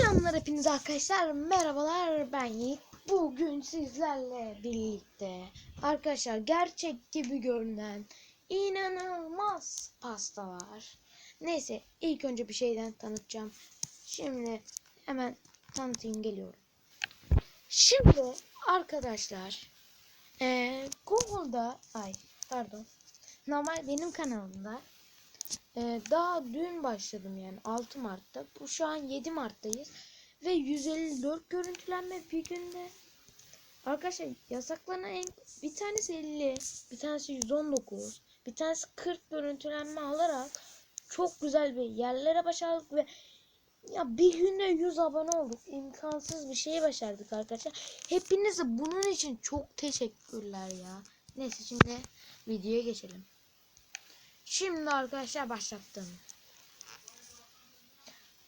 Selamlar hepinize arkadaşlar. Merhabalar ben Yiğit. Bugün sizlerle birlikte arkadaşlar gerçek gibi görünen inanılmaz pasta var. Neyse ilk önce bir şeyden tanıtacağım. Şimdi hemen tanıtayım geliyorum. Şimdi arkadaşlar eee Google'da ay pardon normal benim kanalımda ee, daha dün başladım yani 6 Mart'ta. Bu şu an 7 Mart'tayız. Ve 154 görüntülenme bir günde. Arkadaşlar yasaklanan en, bir tanesi 50, bir tanesi 119, bir tanesi 40 görüntülenme alarak çok güzel bir yerlere başardık ve ya bir günde 100 abone olduk. İmkansız bir şey başardık arkadaşlar. Hepinize bunun için çok teşekkürler ya. Neyse şimdi videoya geçelim. Şimdi arkadaşlar başlattım.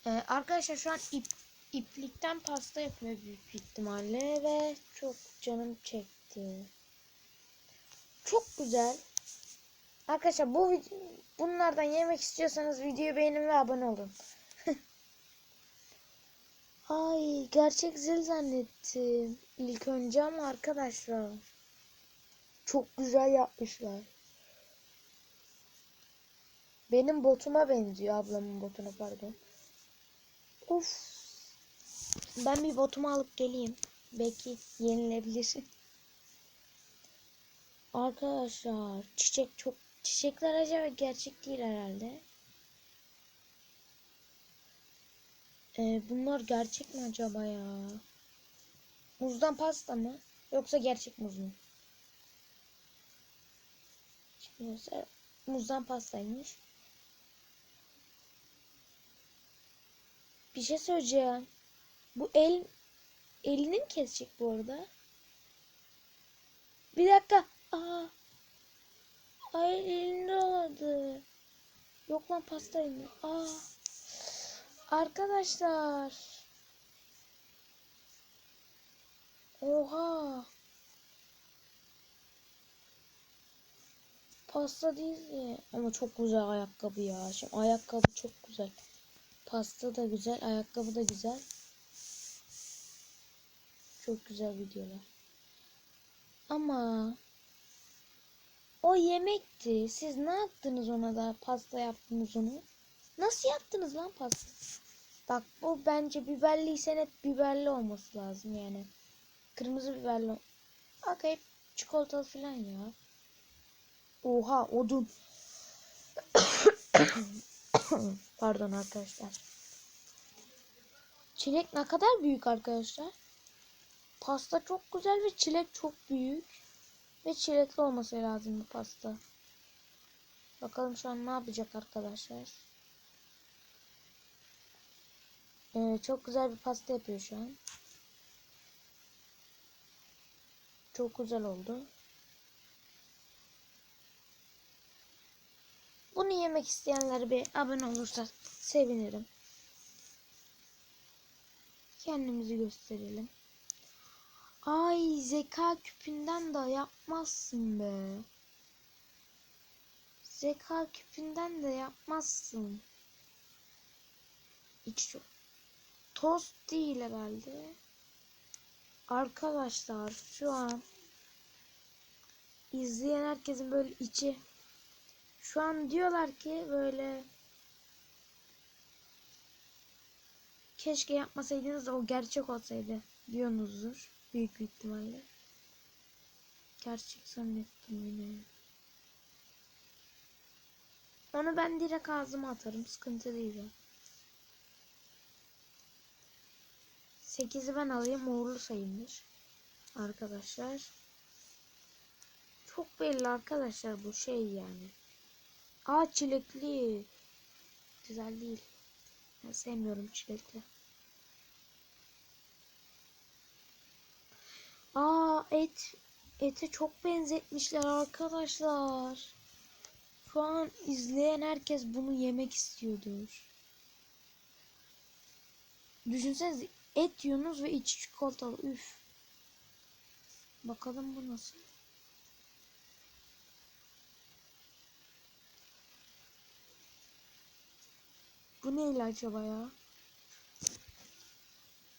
Ee, arkadaşlar şu an ip, iplikten pasta yapıyor büyük ihtimalle ve çok canım çekti. Çok güzel. Arkadaşlar bu bunlardan yemek istiyorsanız videoyu beğenin ve abone olun. Ay gerçek zil zannettim. İlk önce ama arkadaşlar. Çok güzel yapmışlar. Benim botuma benziyor ablamın botuna pardon. Of. Ben bir botumu alıp geleyim. Belki yenilebilir. Arkadaşlar çiçek çok çiçekler acaba gerçek değil herhalde. Ee, bunlar gerçek mi acaba ya? Muzdan pasta mı? Yoksa gerçek muz mu? Şimdi muzdan pastaymış. Bir şey söyleyeceğim. Bu el elini mi kesecek bu arada? Bir dakika. Aa. Ay elinde oldu. Yok lan pastaydı. Aa. Arkadaşlar. Oha. Pasta değil ya. Ama çok güzel ayakkabı ya. Şimdi ayakkabı çok güzel. Pasta da güzel, ayakkabı da güzel. Çok güzel videolar. Ama o yemekti. Siz ne yaptınız ona da pasta yaptınız onu? Nasıl yaptınız lan pasta? Bak bu bence biberliyse net biberli olması lazım yani. Kırmızı biberli. Bak hep çikolatalı falan ya. Oha odun. Pardon arkadaşlar. Çilek ne kadar büyük arkadaşlar. Pasta çok güzel ve çilek çok büyük. Ve çilekli olması lazım bu pasta. Bakalım şu an ne yapacak arkadaşlar. Ee, çok güzel bir pasta yapıyor şu an. Çok güzel oldu. Bunu yemek isteyenler bir abone olursa sevinirim. Kendimizi gösterelim. Ay zeka küpünden de yapmazsın be. Zeka küpünden de yapmazsın. İç çok. Tost değil herhalde. Arkadaşlar şu an izleyen herkesin böyle içi şu an diyorlar ki böyle keşke yapmasaydınız o gerçek olsaydı diyorsunuzdur büyük bir ihtimalle. Gerçek zannettim yine. Onu ben direkt ağzıma atarım. Sıkıntı değil o. 8'i ben alayım. Uğurlu sayımdır. Arkadaşlar. Çok belli arkadaşlar bu şey yani. Aa çilekli. Güzel değil. Ben sevmiyorum çilekli. Aa et. Ete çok benzetmişler arkadaşlar. Şu an izleyen herkes bunu yemek istiyordur. Düşünsenize et yiyorsunuz ve içi çikolatalı. Üf. Bakalım bu nasıl. Bu neyle acaba ya?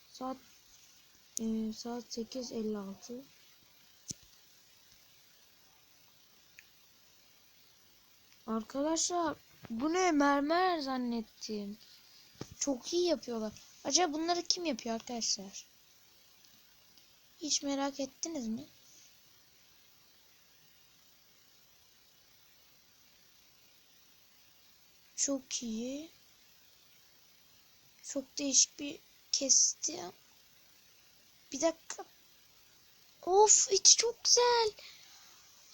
Saat e, saat 8.56. Arkadaşlar bu ne mermer zannettim. Çok iyi yapıyorlar. Acaba bunları kim yapıyor arkadaşlar? Hiç merak ettiniz mi? Çok iyi. Çok değişik bir kesti. Bir dakika. Of içi çok güzel.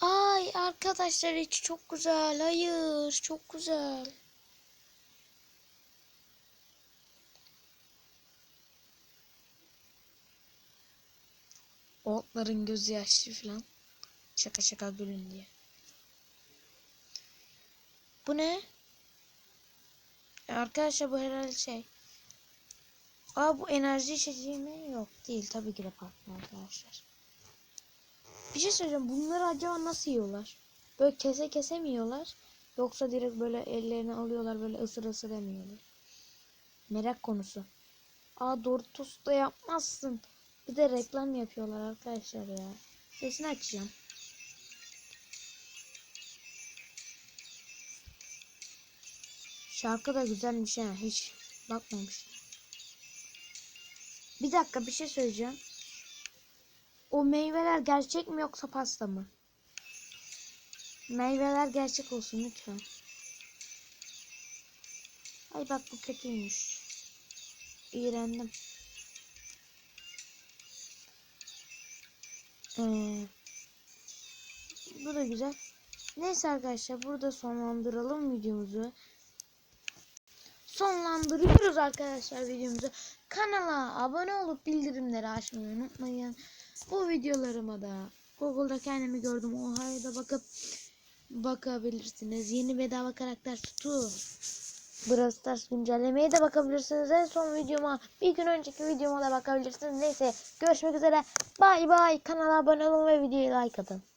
Ay arkadaşlar içi çok güzel. Hayır çok güzel. Otların gözü yaşlı falan. Şaka şaka gülün diye. Bu ne? E, Arkadaşlar bu herhalde şey. Aa bu enerji içeceği? Yok değil tabii ki de farklı arkadaşlar. Bir şey söyleyeceğim. Bunları acaba nasıl yiyorlar? Böyle kese kese mi yiyorlar? Yoksa direkt böyle ellerine alıyorlar böyle ısır ısır emiyorlar. Merak konusu. Aa Doritos da yapmazsın. Bir de reklam yapıyorlar arkadaşlar ya. Sesini açacağım. Şarkı da güzelmiş ha. Hiç bakmamıştım. Bir dakika bir şey söyleyeceğim. O meyveler gerçek mi yoksa pasta mı? Meyveler gerçek olsun lütfen. Ay bak bu kötüymüş. İğrendim. Ee, bu da güzel. Neyse arkadaşlar burada sonlandıralım videomuzu. Sonlandırıyoruz arkadaşlar videomuzu. Kanala abone olup bildirimleri açmayı unutmayın. Bu videolarıma da Google'da kendimi gördüm. Oha'ya da bakıp bakabilirsiniz. Yeni bedava karakter tutu. Brawl Stars güncellemeye de bakabilirsiniz. En son videoma bir gün önceki videoma da bakabilirsiniz. Neyse görüşmek üzere. Bay bay. Kanala abone olun ve videoyu like atın.